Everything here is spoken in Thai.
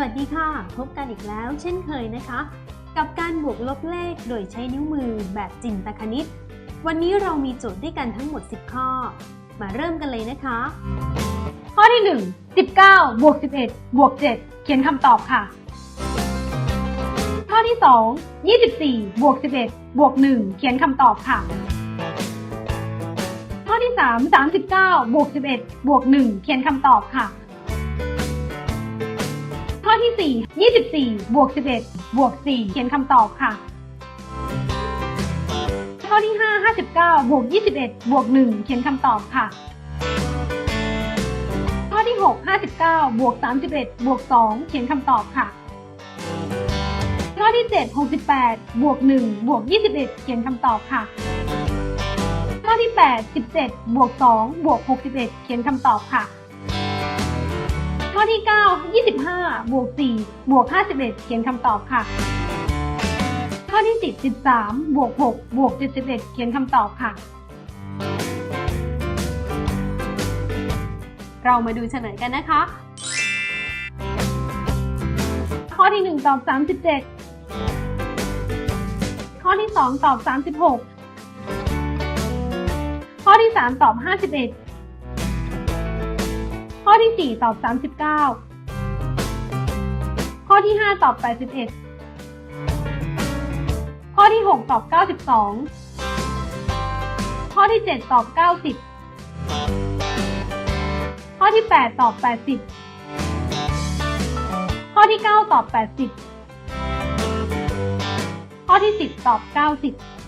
วัสดีค่ะ พบกันอีกแล้วเช่นเคยนะคะ กับการบวกลบเลขโดยใช้นิ้วมือแบบจินตคณิต วันนี้เรามีโจทย์ด้วยกันทั้งหมด 10 ข้อ มาเริ่มกันเลยนะคะ ข้อที่ 1 19บวก11บวก7 เขียนคำตอบค่ะ ข้อที่ 2 24บวก11บวก1 เขียนคำตอบค่ะ ข้อที่ 3 39บวก11บวก1 เขียนคำตอบค่ะ ที่ 4 24 บวก 11 บวก 4 เขียนคำตอบค่ะ ข้อที่ 5 59 บวก 21 บวก 1 เขียนคำตอบค่ะ ข้อที่ 6 59 บวก 31 บวก 2 เขียนคำตอบค่ะ ข้อที่ 7 68 บวก 1 บวก 21 เขียนคำตอบค่ะ ข้อที่ 8 17 บวก 2 บวก 61 เขียนคำตอบค่ะ ข้อที่ 9 25 บวก 4 บวก 51 เขียนคำตอบค่ะ ข้อที่ 10 13 บวก 6 บวก 71 เขียนคำตอบค่ะ เรามาดูเฉลยกันนะคะ ข้อที่ 1 ตอบ 37 ข้อที่ 2 ตอบ 36 ข้อที่ 3 ตอบ 51ข้อ ที่ 4 ตอบ 39 ข้อที่ 5 ตอบ 81 ข้อที่ 6 ตอบ 92 ข้อที่ 7 ตอบ 90 ข้อที่ 8 ตอบ 80 ข้อที่ 9 ตอบ 80 ข้อที่ 10 ตอบ 90